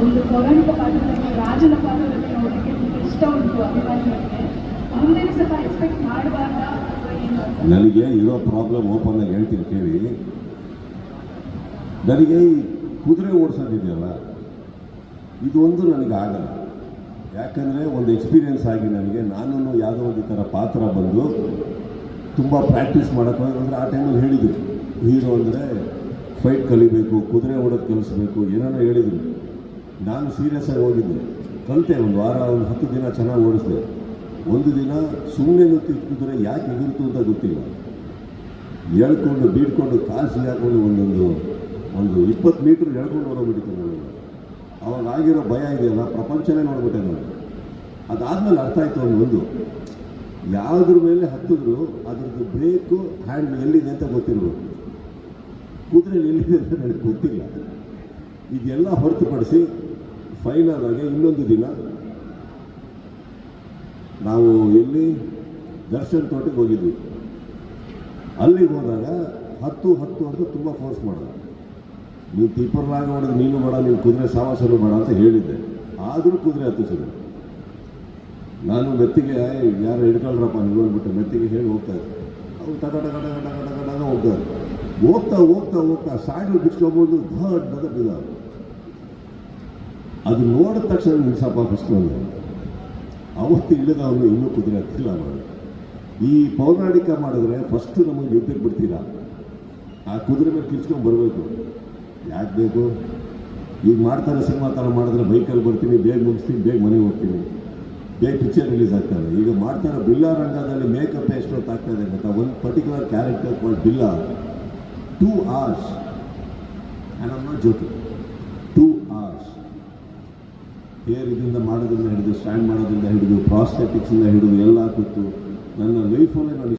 ಒಂದು ಪೌರಾಣಿಕ ಪಾತ್ರದಲ್ಲಿ, ರಾಜನ ಪಾತ್ರದಲ್ಲಿ ನೋಡಲಿಕ್ಕೆ ತುಂಬ ಇಷ್ಟ ಉಂಟು ಅಭಿಮಾನಿಗಳಿಗೆ. ಮುಂದಿನ ಎಕ್ಸ್ಪೆಕ್ಟ್ ನನಗೆ ಇರೋ ಪ್ರಾಬ್ಲಮ್ ಓಪನ್ ಆಗಿ ಹೇಳ್ತೀನಿ ಕೇಳಿ. ನನಗೆ ಈ ಕುದುರೆ ಓಡಿಸೋದಿದೆಯಲ್ಲ, ಇದೊಂದು ನನಗೆ ಆಗಲ್ಲ. ಯಾಕಂದರೆ ಒಂದು ಎಕ್ಸ್ಪೀರಿಯನ್ಸ್ ಆಗಿ ನನಗೆ ನಾನು ಯಾವುದೋ ಒಂದು ಥರ ಪಾತ್ರ ಬಂದು ತುಂಬ ಪ್ರಾಕ್ಟೀಸ್ ಮಾಡೋಕ್ಕೆ ಅಂದರೆ ಆ ಟೈಮಲ್ಲಿ ಹೇಳಿದರು. ಹೀರೋ ಅಂದರೆ ಫೈಟ್ ಕಲಿಬೇಕು, ಕುದುರೆ ಓಡೋದು ಕಲಿಸ್ಬೇಕು, ಏನೇನೋ ಹೇಳಿದರು. ನಾನು ಸೀರಿಯಸ್ ಆಗಿ ಹೋಗಿದ್ದೆ. ಕಲಿತೆ ಒಂದು ವಾರ, ಒಂದು ಹತ್ತು ದಿನ ಚೆನ್ನಾಗಿ ಓಡಿಸಿದೆ. ಒಂದು ದಿನ ಸುಮ್ಮನೆ ಕುದುರೆ ಯಾಕೆ ಎದುರಿತು ಅಂತ ಗೊತ್ತಿಲ್ಲ. ಎಳ್ಕೊಂಡು ಬೀಡ್ಕೊಂಡು ಕಾಸಿ ಹಾಕೊಂಡು ಒಂದೊಂದು, ಒಂದು ಇಪ್ಪತ್ತು ಮೀಟ್ರ್ ಎಳ್ಕೊಂಡು ಹೊಡೋಗ್ಬಿಟ್ಟಿತ್ತು ನಾನು ಅವಾಗ ಆಗಿರೋ ಭಯ ಇದೆಯಲ್ಲ, ಪ್ರಪಂಚನೇ ನೋಡ್ಬಿಟ್ಟೆ ನಾನು. ಅದಾದಮೇಲೆ ಅರ್ಥ ಆಯಿತು ಒಂದು ಒಂದು. ಯಾವುದ್ರ ಮೇಲೆ ಹತ್ತಿದ್ರು, ಅದ್ರದ್ದು ಬ್ರೇಕು ಹ್ಯಾಂಡ್ ಎಲ್ಲಿದೆ ಅಂತ ಗೊತ್ತಿರಬೇಕು. ಕುದುರೆ ಎಲ್ಲಿದೆ ಅಂತ ನನಗೆ ಗೊತ್ತಿಲ್ಲ. ಇದೆಲ್ಲ ಹೊರತುಪಡಿಸಿ ಫೈನಲ್ ಆಗಿ ಇನ್ನೊಂದು ದಿನ ನಾವು ಎಲ್ಲಿ ದರ್ಶನ್ ತೋಟಕ್ಕೆ ಹೋಗಿದ್ವಿ. ಅಲ್ಲಿ ಹೋದಾಗ ಹತ್ತು ಹತ್ತು ಅಂತ ತುಂಬ ಫೋರ್ಸ್ ಮಾಡೋದು. ನೀವು ತೀಪರ್ಲಾಗ ಹೊಡೆದು ನೀನು ಬೇಡ ನೀನು ಕುದುರೆ ಸಾವಾಸನು ಬೇಡ ಅಂತ ಹೇಳಿದ್ದೆ. ಆದರೂ ಕುದುರೆ ಸರಿ ನಾನು ಮೆತ್ತಿಗೆ ಯಾರು ಹಿಡ್ಕೊಳ್ರಪ್ಪ ನೀವು ಅಂದ್ಬಿಟ್ಟು ಮೆತ್ತಿಗೆ ಹೇಳಿ ಹೋಗ್ತಾ ಇದ್ದೆ. ಅವ್ರು ಟಗ ಟಗ ಟಗ ಟಗ ಟಗ ಹೋಗ್ತಾ ಹೋಗ್ತಾ ಹೋಗ್ತಾ ಹೋಗ್ತಾ ಸಾಯ್ಡು ಬಿಚ್ಕೊಬೋದು ದೊಡ್ಡ ಬಿದ್ದ ಅದು ನೋಡಿದ ತಕ್ಷಣ ನಿಲ್ಸಪ್ಪ ಫಸ್ಟ್ ಒಂದು ಅವತ್ತು ಇಳಿದ ಅವನು ಇನ್ನೂ ಕುದುರೆ ಹತ್ತಿಲ್ಲ ಅವನು. ಈ ಪೌರಾಣಿಕ ಮಾಡಿದ್ರೆ ಫಸ್ಟ್ ನಮಗೆ ಯುದ್ಧಕ್ಕೆ ಬಿಡ್ತೀರ? ಆ ಕುದುರೆ ಮೇಲೆ ಕಿರ್ಚ್ಕೊಂಡು ಬರಬೇಕು. ಯಾಕೆ ಬೇಕು? ಈಗ ಮಾಡ್ತಾರೆ ಸಿನಿಮಾ ಥರ ಮಾಡಿದ್ರೆ ಬೈಕಲ್ಲಿ ಬರ್ತೀನಿ, ಬೇಗ ಮುಗಿಸ್ತೀನಿ, ಬೇಗ ಮನೆಗೆ ಹೋಗ್ತೀನಿ. ಬೇಗ ಪಿಕ್ಚರ್ ರಿಲೀಸ್ ಆಗ್ತಾರೆ ಈಗ ಮಾಡ್ತಾರೆ ಬಿಲ್ಲಾ ರಂಗದಲ್ಲಿ ಮೇಕಪ್ ಎಷ್ಟೊತ್ತು ಇದೆ ಗೊತ್ತಾ? ಒಂದು ಪರ್ಟಿಕ್ಯುಲರ್ ಕ್ಯಾರೆಕ್ಟರ್ ಕಾಲ್ ಬಿಲ್ಲ ಟೂ ಅವರ್ಸ್ ಆ್ಯಂಡ್ ಅಮ್ಮ ಅವರ್ಸ್ ಹೇರ್ ಇದರಿಂದ ಹಿಡಿದು ಸ್ಟ್ಯಾಂಡ್ ಮಾಡೋದ್ರಿಂದ ಹಿಡಿದು ಪ್ರಾಸ್ಟೆಟಿಕ್ಸಿಂದ ಹಿಡಿದು ಎಲ್ಲ ಕೂತು ನನ್ನ ಲೈಫಲ್ಲೇ ನಾನು